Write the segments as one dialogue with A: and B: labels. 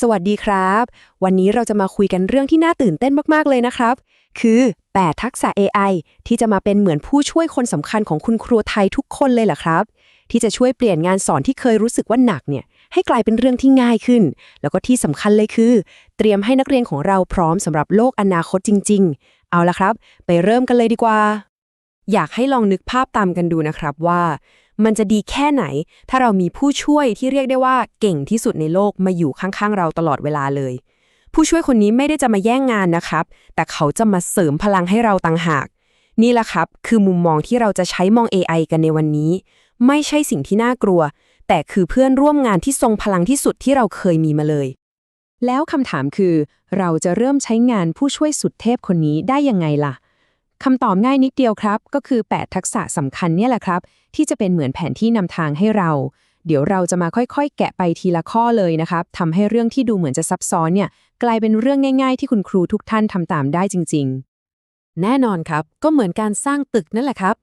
A: สวัสดีครับ วันนี้เราจะมาคุยกันเรื่องที่น่าตื่นเต้นมากๆเลยนะครับ คือ 8 ทักษะ AI ที่จะมาเป็นเหมือนผู้ช่วยคนสำคัญของคุณครูไทยทุกคนเลยเหรอครับ ที่จะช่วยเปลี่ยนงานสอนที่เคยรู้สึกว่าหนักเนี่ยให้กลายเป็นเรื่องที่ง่ายขึ้น แล้วก็ที่สำคัญเลยคือ เตรียมให้นักเรียนของเราพร้อมสำหรับโลกอนาคตจริง ๆ เอาละครับ ไปเริ่มกันเลยดีกว่า อยากให้ลองนึกภาพตามกันดูนะครับว่า มันจะดีแค่ไหน ถ้าเรามีผู้ช่วยที่เรียกได้ว่าเก่งที่สุดในโลกมาอยู่ข้างๆ เราตลอดเวลาเลย ผู้ช่วยคนนี้ไม่ได้จะมาแย่งงานนะครับ แต่เขาจะมาเสริมพลังให้เราต่างหาก นี่แหละครับ คือมุมมองที่เราจะใช้มอง AI กันในวันนี้ ไม่ใช่สิ่งที่น่ากลัว แต่คือเพื่อนร่วมงานที่ทรงพลังที่สุดที่เราเคยมีมาเลย แล้วคำถามคือ เราจะเริ่มใช้งานผู้ช่วยสุดเทพคนนี้ได้ยังไงล่ะ คำตอบง่ายนิดเดียวครับ ก็คือ 8 ทักษะสำคัญเนี่ยแหละครับ ที่จะเป็นเหมือนแผนที่นำทางให้เรา เดี๋ยวเราจะมาค่อยๆ แกะไปทีละข้อเลยนะครับทำให้เรื่องที่ดูเหมือนจะซับซ้อนเนี่ยกลายเป็นเรื่องง่ายๆ ที่คุณครูทุกท่านทำตามได้จริง ๆ แน่นอนครับ ก็เหมือนการสร้างตึกนั่นแหละครับ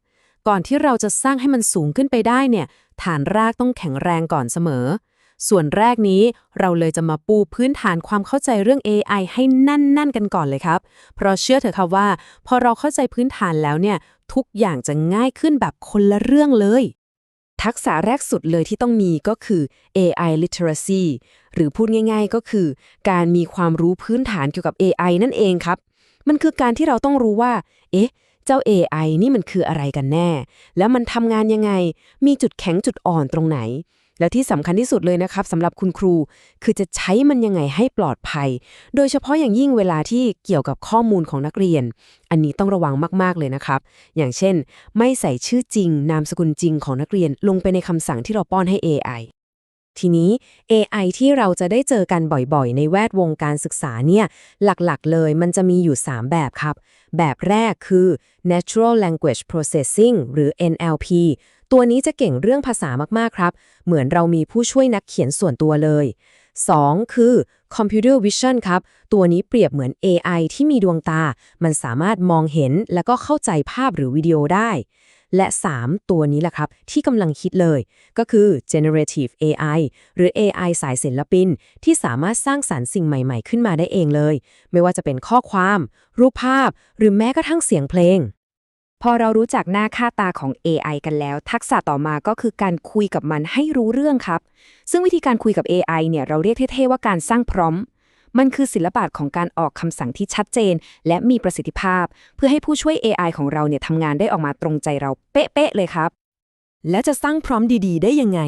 A: ก่อนที่เราจะสร้างให้มันสูงขึ้นไปได้เนี่ย ฐานรากต้องแข็งแรงก่อนเสมอ ส่วนแรกนี้เราเลยจะมาปูพื้นฐานความเข้าใจเรื่อง AI ให้แน่น ๆ กันก่อนเลยครับ เพราะเชื่อเถอะครับว่า พอเราเข้าใจพื้นฐานแล้วเนี่ย ทุกอย่างจะง่ายขึ้นแบบคนละเรื่องเลย ทักษะแรกสุดเลยที่ต้องมีก็คือ AI literacy หรือพูดง่าย ๆ ก็คือ การมีความรู้พื้นฐานเกี่ยวกับ AI นั่นเองครับ มันคือการที่เราต้องรู้ว่า เอ๊ะเจ้า AI นี่มันคืออะไรกันแน่ แล้วมันทำงานยังไง มีจุดแข็งจุดอ่อนตรงไหน และที่สำคัญที่สุดเลยนะครับสำหรับคุณครู คือจะใช้มันยังไงให้ปลอดภัย โดยเฉพาะอย่างยิ่งเวลาที่เกี่ยวกับข้อมูลของนักเรียน อันนี้ต้องระวังมากๆเลยนะครับ อย่างเช่น ไม่ใส่ชื่อจริง นามสกุลจริงของนักเรียนลงไปในคำสั่งที่เราป้อนให้ AI ทีนี้ AI ที่เราจะได้เจอกันบ่อยๆ ในแวดวงการศึกษาเนี่ย หลักๆ เลยมันจะมีอยู่ 3 แบบครับ แบบแรกคือ Natural Language Processing หรือ NLP ตัวนี้จะเก่งเรื่องภาษามากๆครับ เหมือนเรามีผู้ช่วยนักเขียนส่วนตัวเลย 2. คือ Computer Vision ครับ ตัวนี้เปรียบเหมือน AI ที่มีดวงตา มันสามารถมองเห็นแล้วก็เข้าใจภาพหรือวิดีโอได้ และ 3 ตัวนี้แหละครับ ที่กำลังคิดเลย ก็คือ generative AI หรือ AI สายศิลปิน ที่สามารถสร้างสารรค์สิ่งใหม่ ๆ ขึ้นมาได้เองเลย ไม่ว่าจะเป็นข้อความ รูปภาพ หรือแม้กระทั่งเสียงเพลง พอเรารู้จักหน้าค่าตาของ AI กันแล้ว ทักษะต่อมาก็คือการคุยกับมันให้รู้เรื่องครับ ซึ่งวิธีการคุยกับ AI เนี่ยเราเรียกเท่ๆว่าการสร้างพร้อม มันคือศิลปะของการออกคำสั่งที่ชัดเจน และมีประสิทธิภาพ เพื่อให้ผู้ช่วย AI ของเราเนี่ยทำงานได้ออกมาตรงใจเราเป๊ะๆเลยครับ และจะสร้างพร้อมดีๆ ได้ยังไง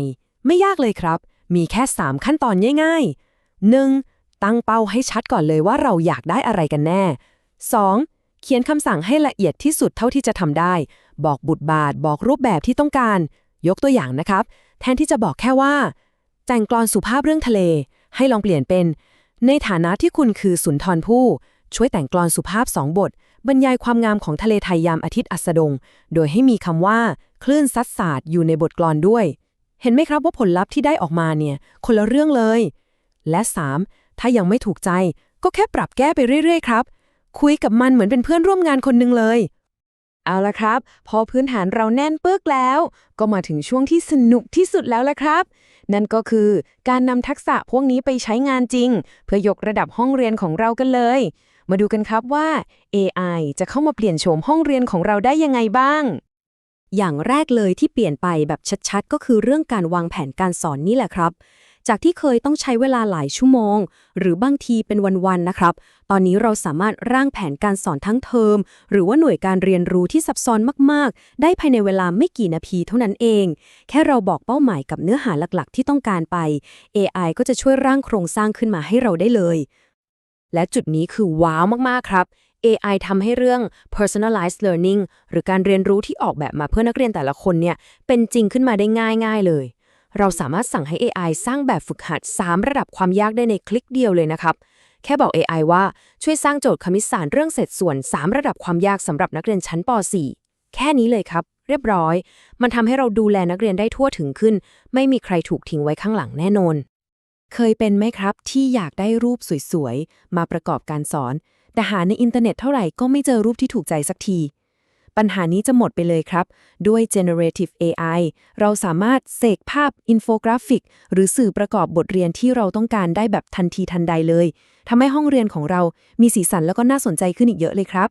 A: ไม่ยากเลยครับ มีแค่ 3 ขั้นตอนง่ายๆ 1. ตั้งเป้าให้ชัดก่อนเลยว่าเราอยากได้อะไรกันแน่ 2. เขียนคำสั่งให้ละเอียดที่สุดเท่าที่จะทำได้ บอกบุตรบาท บอกรูปแบบที่ต้องการ ยกตัวอย่างนะครับ แทนที่จะบอกแค่ว่า แต่งกลอนสุภาพเรื่องทะเล ให้ลองเปลี่ยนเป็น ในฐานะที่คุณคือสุนทรภู่ช่วยแต่งกลอนสุภาพสองบท บรรยายความงามของทะเลไทยยามอาทิตย์อัสดง โดยให้มีคำว่า คลื่นซัดสาดอยู่ในบทกลอนด้วย เห็นไหมครับว่าผลลัพธ์ที่ได้ออกมาเนี่ย คนละเรื่องเลย และ 3. ถ้ายังไม่ถูกใจ ก็แค่ปรับแก้ไปเรื่อย ๆ ครับ คุยกับมันเหมือนเป็นเพื่อนร่วมงานคนหนึ่งเลย เอาละครับ พอพื้นฐานเราแน่นปึกแล้ว ก็มาถึงช่วงที่สนุกที่สุดแล้วละครับ นั่นก็คือการนำทักษะพวกนี้ไปใช้งานจริง เพื่อยกระดับห้องเรียนของเรากันเลย มาดูกันครับว่า AI จะเข้ามาเปลี่ยนโฉมห้องเรียนของเราได้ยังไงบ้าง อย่างแรกเลยที่เปลี่ยนไปแบบชัดๆ ก็คือเรื่องการวางแผนการสอนนี่แหละครับ จากที่เคยต้องใช้เวลาหลายชั่วโมง หรือบางทีเป็นวันๆนะครับ ตอนนี้เราสามารถร่างแผนการสอนทั้งเทอม หรือว่าหน่วยการเรียนรู้ที่ซับซ้อนมากๆ ได้ภายในเวลาไม่กี่นาทีเท่านั้นเอง แค่เราบอกเป้าหมายกับเนื้อหาหลักๆ ที่ต้องการไป AI ก็จะช่วยร่างโครงสร้างขึ้นมาให้เราได้เลย และจุดนี้คือว้าวมากๆครับ AI ทำให้เรื่อง personalized learning หรือการเรียนรู้ที่ออกแบบมาเพื่อนักเรียนแต่ละคนเนี่ย เป็นจริงขึ้นมาได้ง่าย ๆ เลย เราสามารถสั่งให้ AI สร้างแบบฝึกหัด 3 ระดับความยากได้ในคลิกเดียวเลยนะครับ แค่บอก AI ว่าช่วยสร้างโจทย์คณิตศาสตร์เรื่องเศษส่วน 3 ระดับความยากสำหรับนักเรียนชั้นป .4 แค่นี้เลยครับ เรียบร้อย มันทำให้เราดูแลนักเรียนได้ทั่วถึงขึ้น ไม่มีใครถูกทิ้งไว้ข้างหลังแน่นอน เคยเป็นไหมครับ ที่อยากได้รูปสวยๆมาประกอบการสอน แต่หาในอินเทอร์เน็ตเท่าไหร่ก็ไม่เจอรูปที่ถูกใจสักที ปัญหานี้จะหมดไปเลยครับ ด้วย generative AI เราสามารถเสกภาพอินโฟกราฟิก หรือสื่อประกอบบทเรียนที่เราต้องการได้แบบทันทีทันใดเลยทำให้ห้องเรียนของเรามีสีสันแล้วก็น่าสนใจขึ้นอีกเยอะเลยครับ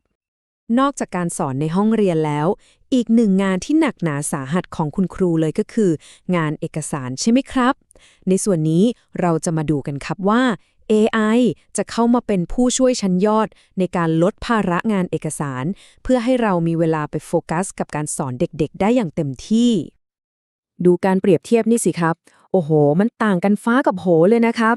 A: นอกจากการสอนในห้องเรียนแล้ว อีกหนึ่งงานที่หนักหนาสาหัสของคุณครูเลยก็คือ งานเอกสารใช่ไหมครับ ในส่วนนี้เราจะมาดูกันครับว่า AI จะเข้ามาเป็นผู้ช่วยชั้นยอด ในการลดภาระงานเอกสาร เพื่อให้เรามีเวลาไปโฟกัสกับการสอนเด็กๆ ได้อย่างเต็มที่ ดูการเปรียบเทียบนี่สิครับ โอ้โห มันต่างกันฟ้ากับโหเลยนะครับ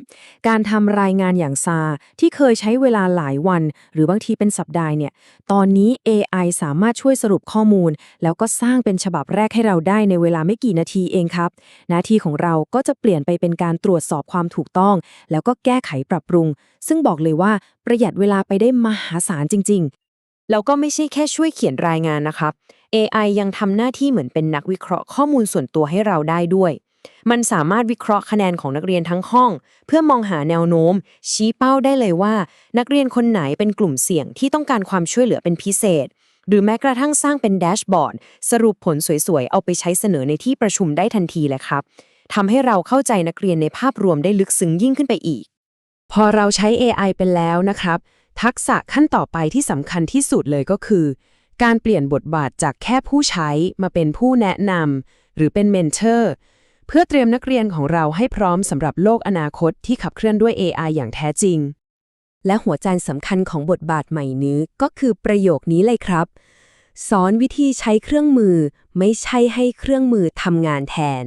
A: การทำรายงานอย่างซาที่เคยใช้เวลาหลายวัน หรือบางทีเป็นสัปดาห์เนี่ย ตอนนี้ AI สามารถช่วยสรุปข้อมูล แล้วก็สร้างเป็นฉบับแรกให้เราได้ในเวลาไม่กี่นาทีเองครับ หน้าที่ของเราก็จะเปลี่ยนไปเป็นการตรวจสอบความถูกต้อง แล้วก็แก้ไขปรับปรุง ซึ่งบอกเลยว่าประหยัดเวลาไปได้มหาศาลจริง ๆ แล้วก็ไม่ใช่แค่ช่วยเขียนรายงานนะครับ AI ยังทำหน้าที่เหมือนเป็นนักวิเคราะห์ข้อมูลส่วนตัวให้เราได้ด้วย มันสามารถวิเคราะห์คะแนนของนักเรียนทั้งห้อง เพื่อมองหาแนวโน้ม ชี้เป้าได้เลยว่า นักเรียนคนไหนเป็นกลุ่มเสี่ยงที่ต้องการความช่วยเหลือเป็นพิเศษ หรือแม้กระทั่งสร้างเป็นแดชบอร์ดสรุปผลสวยๆ เอาไปใช้เสนอในที่ประชุมได้ทันทีเลยครับทำให้เราเข้าใจนักเรียนในภาพรวมได้ลึกซึ้งยิ่งขึ้นไปอีก พอเราใช้ AI เป็นแล้วนะครับ ทักษะขั้นต่อไปที่สำคัญที่สุดเลยก็คือ การเปลี่ยนบทบาทจากแค่ผู้ใช้มาเป็นผู้แนะนำหรือเป็นเมนเทอร์ เพื่อเตรียมนักเรียนของเราให้พร้อมสำหรับโลกอนาคตที่ขับเคลื่อนด้วย AI อย่างแท้จริง และหัวใจสำคัญของบทบาทใหม่นี้ก็คือประโยคนี้เลยครับ สอนวิธีใช้เครื่องมือ ไม่ใช่ให้เครื่องมือทำงานแทน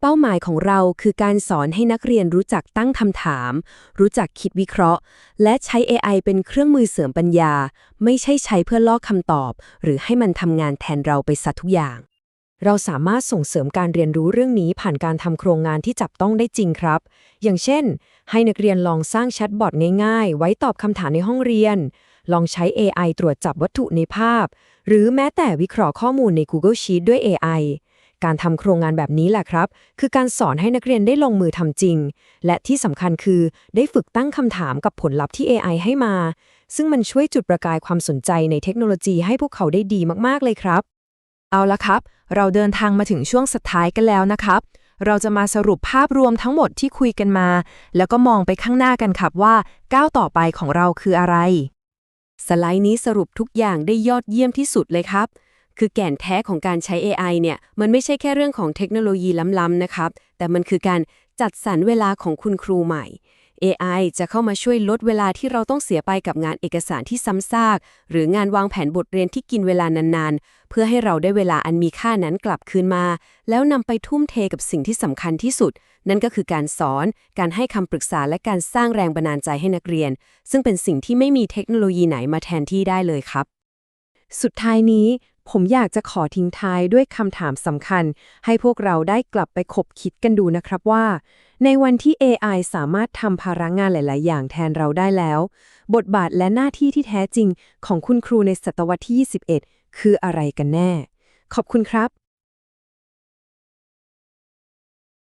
A: เป้าหมายของเราคือการสอนให้นักเรียนรู้จักตั้งคำถาม รู้จักคิดวิเคราะห์ และใช้ AI เป็นเครื่องมือเสริมปัญญา ไม่ใช่ใช้เพื่อลอกคำตอบ หรือให้มันทำงานแทนเราไปซะทุกอย่าง เราสามารถส่งเสริมการเรียนรู้เรื่องนี้ผ่านการทำโครงงานที่จับต้องได้จริงครับ อย่างเช่น ให้นักเรียนลองสร้างแชทบอทง่ายๆ ไว้ตอบคำถามในห้องเรียน ลองใช้ AI ตรวจจับวัตถุในภาพ หรือแม้แต่วิเคราะห์ข้อมูลใน Google Sheet ด้วย AI การทำโครงงานแบบนี้แหละครับ คือการสอนให้นักเรียนได้ลงมือทำจริง และที่สำคัญคือได้ฝึกตั้งคำถามกับผลลัพธ์ที่ AI ให้มา ซึ่งมันช่วยจุดประกายความสนใจในเทคโนโลยีให้พวกเขาได้ดีมากๆเลยครับ เอาละครับ เราเดินทางมาถึงช่วงสุดท้ายกันแล้วนะครับ เราจะมาสรุปภาพรวมทั้งหมดที่คุยกันมา แล้วก็มองไปข้างหน้ากันครับว่าก้าวต่อไปของเราคืออะไร สไลด์นี้สรุปทุกอย่างได้ยอดเยี่ยมที่สุดเลยครับ คือแก่นแท้ของการใช้ AI เนี่ย มันไม่ใช่แค่เรื่องของเทคโนโลยีล้ำๆนะครับ แต่มันคือการจัดสรรเวลาของคุณครูใหม่ AI จะเข้ามาช่วยลดเวลาที่เราต้องเสียไปกับงานเอกสารที่ซ้ำซาก หรืองานวางแผนบทเรียนที่กินเวลานานๆ เพื่อให้เราได้เวลาอันมีค่านั้นกลับคืนมา แล้วนำไปทุ่มเทกับสิ่งที่สำคัญที่สุด นั่นก็คือการสอน การให้คำปรึกษาและการสร้างแรงบันดาลใจให้นักเรียน ซึ่งเป็นสิ่งที่ไม่มีเทคโนโลยีไหนมาแทนที่ได้เลยครับ สุดท้ายนี้ ผมอยากจะขอทิ้งท้ายด้วยคำถามสำคัญ ให้พวกเราได้กลับไปคบคิดกันดูนะครับว่า ในวันที่ AI สามารถทำภาระงานหลาย ๆ อย่างแทนเราได้แล้ว บทบาทและหน้าที่ที่แท้จริงของคุณครูในศตวรรษที่ 21 คืออะไรกันแน่ ขอบคุณครับ